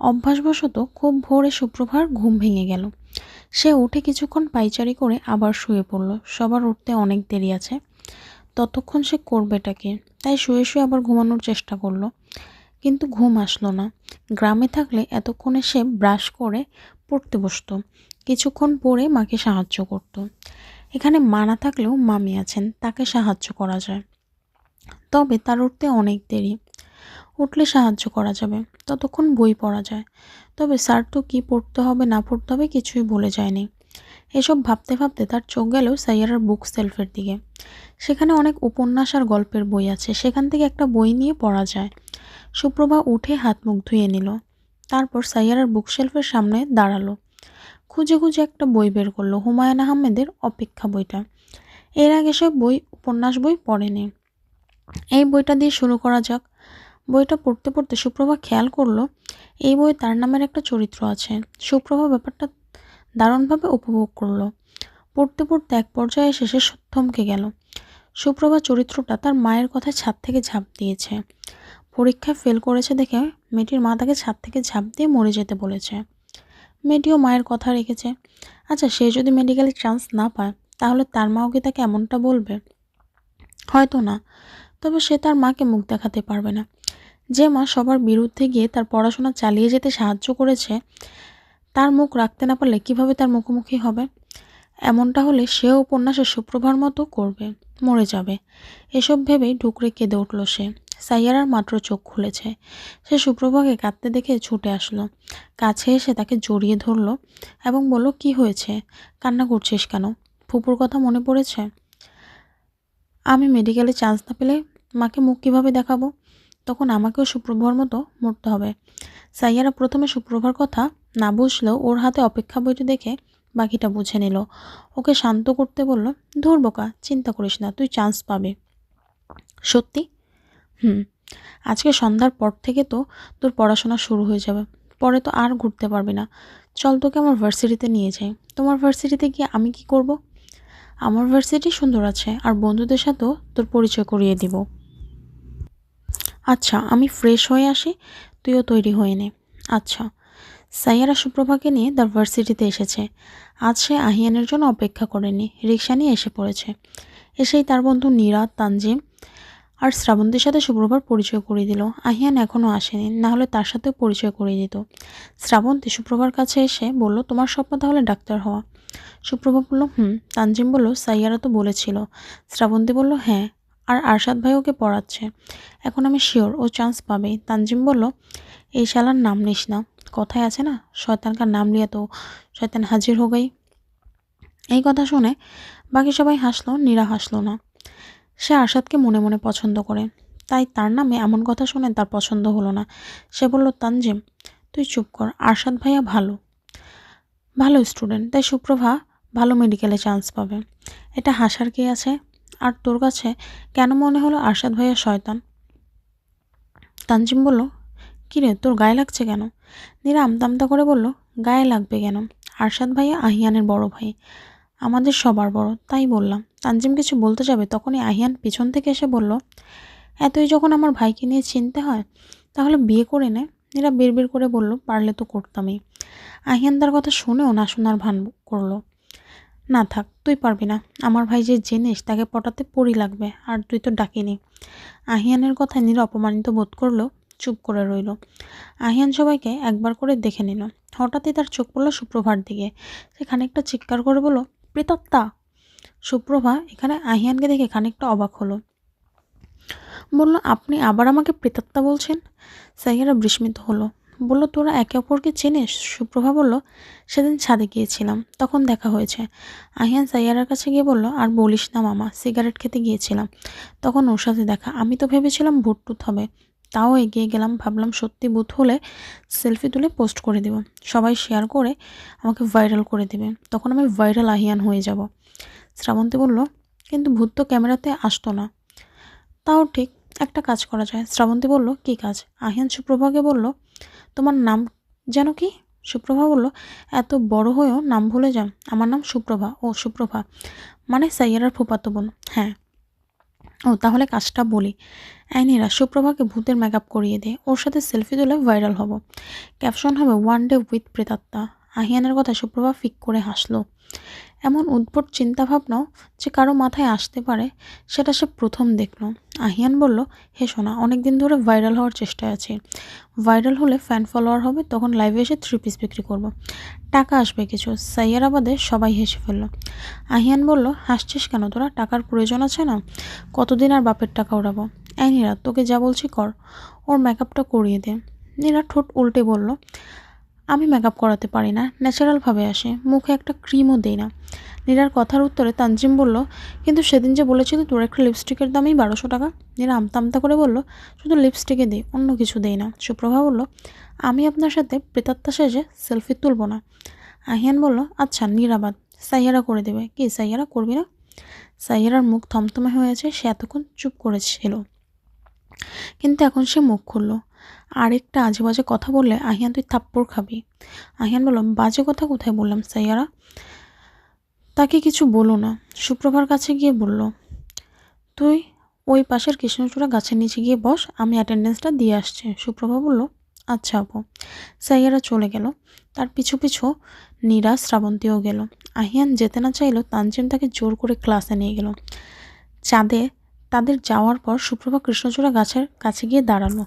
অভ্যাসবশত খুব ভোরে সুপ্রভার ঘুম ভেঙে গেল। সে উঠে কিছুক্ষণ পাইচারি করে আবার শুয়ে পড়ল। সবার উঠতে অনেক দেরি আছে। ততক্ষণ সে করবেটাকে তাই শুয়ে শুয়ে আবার ঘুমানোর চেষ্টা করল। কিন্তু ঘুম আসলো না। গ্রামে থাকলে এতক্ষণে সে ব্রাশ করে পড়তে বসতো। কিছুক্ষণ পরে মাকে সাহায্য করত। এখানে মা না থাকলেও মামি আছেন, তাকে সাহায্য করা যায়। তবে তার উঠতে অনেক দেরি। উঠলে সাহায্য করা যাবে। ততক্ষণ বই পড়া যায়। তবে স্যার তো কী পড়তে হবে, না পড়তে হবে কিছুই বলে যায়নি। এসব ভাবতে ভাবতে তার চোখ গেল সাইয়ারার বুক সেলফের দিকে। সেখানে অনেক উপন্যাস আর গল্পের বই আছে। সেখান থেকে একটা বই নিয়ে পড়া যায়। সুপ্রভা উঠে হাত মুখ ধুয়ে নিল। তারপর সাইয়ারার বুক সেলফের সামনে দাঁড়াল। খুঁজে খুঁজে একটা বই বের করল, হুমায়ুন আহমেদের অপেক্ষা বইটা। এর আগে সে বই, উপন্যাস বই পড়েনি। এই বইটা দিয়ে শুরু করা যাক। বইটা পড়তে পড়তে সুপ্রভা খেয়াল করল, এই বই তার নামের একটা চরিত্র আছে। সুপ্রভা ব্যাপারটা দারুণভাবে উপভোগ করল। পড়তে পড়তে এক পর্যায়ে শেষে থমকে গেল। সুপ্রভা চরিত্রটা তার মায়ের কথায় ছাদ থেকে ঝাঁপ দিয়েছে। পরীক্ষায় ফেল করেছে দেখে মেয়েটির মা তাকে ছাদ থেকে ঝাঁপ দিয়ে মরে যেতে বলেছে। মেয়েটিও মায়ের কথা রেখেছে। আচ্ছা সে যদি মেডিকেলে চান্স না পায়, তাহলে তার মাও কি তাকে এমনটা বলবে? হয়তো না। তবে সে তার মাকে মুখ দেখাতে পারবে না। যে মা সবার বিরুদ্ধে গিয়ে তার পড়াশোনা চালিয়ে যেতে সাহায্য করেছে, তার মুখ রাখতে না পারলে কীভাবে তার মুখোমুখি হবে? এমনটা হলে সেও উপন্যাসের সুপ্রভার মতো করবে, মরে যাবে। এসব ভেবেই ডুকরে কেঁদে উঠল সে। সাইয়ারার মাত্র চোখ খুলেছে। সে সুপ্রভাকে কাঁদতে দেখে ছুটে আসলো। কাছে এসে তাকে জড়িয়ে ধরলো এবং বলল, কি হয়েছে? কান্না করছিস কেন? ফুপুর কথা মনে পড়েছে? আমি মেডিকেলে চান্স না পেলে মাকে মুখ কীভাবে দেখাবো? তখন আমাকেও সুপ্রভার মতো মরতে হবে। সাইয়ারা প্রথমে সুপ্রভার কথা না বুঝলেও ওর হাতে অপেক্ষা বইটি দেখে বাকিটা বুঝে নিল। ওকে শান্ত করতে বলল, ধর বোকা, চিন্তা করিস না, তুই চান্স পাবে। সত্যি? হুম। আজকে সন্ধ্যার পর থেকে তো তোর পড়াশোনা শুরু হয়ে যাবে। পরে তো আর ঘুরতে পারবি না। চল তোকে আমার ভার্সিটিতে নিয়ে যাই। তোমার ভার্সিটিতে গিয়ে আমি কি করব? আমার ভার্সিটি সুন্দর আছে, আর বন্ধুদের সাথেও তোর পরিচয় করিয়ে দিব। আচ্ছা আমি ফ্রেশ হয়ে আসি, তুইও তৈরি হয়ে নে। আচ্ছা সাইয়ারা সুপ্রভাকে নিয়ে তার ভার্সিটিতে এসেছে। আজ সে আহিয়ানের জন্য অপেক্ষা করেনি রিক্সা নিয়ে এসে পড়েছে। এসেই তার বন্ধু নীরা, তানজিম আর শ্রাবন্তীর সাথে সুপ্রভার পরিচয় করিয়ে দিল। আহিয়ান এখনও আসেনি, না হলে তার সাথেও পরিচয় করিয়ে দিত। শ্রাবন্তী সুপ্রভার কাছে এসে বলল, তোমার স্বপ্ন তাহলে ডাক্তার হওয়া? সুপ্রভা বলল, হুম। তানজিম বলল, সাইয়ারা তো বলেছিল। শ্রাবন্তী বলল হ্যাঁ। আর আরশাদ ভাই ওকে পড়াচ্ছে। এখন আমি শিওর ও চান্স পাবে তানজিম বলল, এই শালার নাম নিস না। কথায় আছে না, শয়তানকার নাম নিয়ে তো শয়তান হাজির হো গই এই কথা শুনে বাকি সবাই হাসলো, নীরা হাসলো না। সে আরশাদকে মনে মনে পছন্দ করে। তাই তার নামে এমন কথা শুনে তার পছন্দ হলো না। সে বলল, তানজিম, তুই চুপ কর, আরশাদ ভাইয়া ভালো। ভালো স্টুডেন্ট তাই সুপ্রভা ভালো মেডিকেলে চান্স পাবে। এটা হাসার কি আছে? আর তোর কাছে কেন মনে হলো আরশাদ ভাইয়া শয়তান? তানজিম বলল, কিরে, তোর গায়ে লাগছে কেন? নীরা আমতামতা করে বলল, গায়ে লাগবে কেন? আরশাদ ভাইয়া আহিয়ানের বড় ভাই। আমাদের সবার বড়, তাই বললাম। তানজিম কিছু বলতে যাবে তখনই আহিয়ান পিছন থেকে এসে বলল এতই যখন আমার ভাইকে নিয়ে চিনতে হয়, তাহলে বিয়ে করে নে। এরা বের করে বলল, পারলে তো করতামই। আহিয়ান তার কথা শুনেও না শোনার ভান করল। না থাক, তুই পারবি না। আমার ভাই যে জিনিস, তাকে পটাতে পড়ি লাগবে, আর তুই তো ডাকিনি। আহিয়ানের কথায় নীরা অপমানিত বোধ করল, চুপ করে রইল। আহিয়ান সবাইকে একবার করে দেখে নিল। হঠাৎই তার চোখ পড়ল সুপ্রভার দিকে। সে খানিকটা চিৎকার করে বলল, প্রেতত্তা! সুপ্রভা এখানে আহিয়ানকে দেখে খানিকটা অবাক হলো। বলল, আপনি আবার আমাকে প্রেতাত্মা বলছেন? সাইয়ারা বিস্মিত হলো। বলল, তোরা একে অপরকে চেনিস? সুপ্রভা বলল, সেদিন ছাদে গিয়েছিলাম, তখন দেখা হয়েছে। আহিয়ান সাইয়ারার কাছে গিয়ে বলল, আর বলিস না মামা, সিগারেট খেতে গিয়েছিলাম। তখন ওর সাথে দেখা। আমি তো ভেবেছিলাম ভুটটুত হবে। তাও এগিয়ে গেলাম, ভাবলাম সত্যি বুথ হলে সেলফি তুলে পোস্ট করে দেব। সবাই শেয়ার করে আমাকে ভাইরাল করে দেবে। তখন আমি ভাইরাল আহিয়ান হয়ে যাব। শ্রাবন্তী বলল, কিন্তু ভূত তো ক্যামেরাতে আসতো না। তাও ঠিক একটা কাজ করা যায়। শ্রাবন্তী বলল, কী কাজ? আহিয়ান সুপ্রভাকে বলল তোমার নাম যেন কি? সুপ্রভা বলল, এত বড় হয়েও নাম ভুলে যান আমার নাম সুপ্রভা। ও, সুপ্রভা। মানে সাইয়ারার ফুপাতো বোন। হ্যাঁ। ও, তাহলে কাজটা বলি। অ্যানিরা সুপ্রভাকে ভূতের মেকআপ করিয়ে দেয় ওর সাথে সেলফি তুলে ভাইরাল হব। ক্যাপশন হবে ওয়ান ডে উইথ প্রেতাত্মা আহিয়ানের কথা সুপ্রভা ফিক করে হাসলো। এমন উদ্ভট চিন্তাভাবনাও যে কারও মাথায় আসতে পারে, সেটা সে প্রথম দেখল। আহিয়ান বলল, হে সোনা অনেক দিন ধরে ভাইরাল হওয়ার চেষ্টায় আছি। ভাইরাল হলে ফ্যান ফলোয়ার হবে, তখন লাইভে এসে থ্রি পিস বিক্রি করব। টাকা আসবে কিছু। সাইয়ারাবাদে সবাই হেসে ফেলল। আহিয়ান বলল, হাসছিস কেন তোরা? টাকার প্রয়োজন আছে না? কতদিন আর বাপের টাকা ওড়াবো এই নীরা, তোকে যা বলছি কর। ওর মেকআপটা করিয়ে দে। নীরা ঠোঁট উল্টে বলল আমি মেকআপ করাতে পারি না। ন্যাচারালভাবে আসে। মুখে একটা ক্রিমও দেই না। নীরার কথার উত্তরে তানজিম বলল, কিন্তু সেদিন যে বলেছিল তোর একটা লিপস্টিকের দামই বারোশো টাকা। নীরা আমতা আমতা করে বলল, শুধু লিপস্টিকে দিই, অন্য কিছু দেই না। সুপ্রভা বলল, আমি আপনার সাথে প্রেতাত্মা সেজে সেলফি তুলব না। আহিয়ান বলল আচ্ছা নিরাবাদ সাইয়ারা করে দেবে। কি সাইয়ারা করবি না? সাইয়ারার মুখ থমথমে হয়েছে সে এতক্ষণ চুপ করেছিল। কিন্তু এখন সে মুখ খুলল। আরেকটা আজে বাজে কথা বললে আহিয়ান তুই থাপ্পড় খাবি। আহিয়ান বললাম, বাজে কথা কোথায় বললাম সাইয়ারা? তাকে কিছু বলো না। সুপ্রভার কাছে গিয়ে বলল, তুই ওই পাশের কৃষ্ণচূড়া গাছের নিচে গিয়ে বস, আমি অ্যাটেন্ডেন্সটা দিয়ে আসছি। সুপ্রভা বলল আচ্ছা আপু। সাইয়ারা চলে গেল। তার পিছু পিছু নীরা শ্রাবন্তীও গেল। আহিয়ান যেতে না চাইলেও তানজিম তাকে জোর করে ক্লাসে নিয়ে গেল। চাঁদে তাদের যাওয়ার পর সুপ্রভা কৃষ্ণচূড়া গাছের কাছে গিয়ে দাঁড়াল।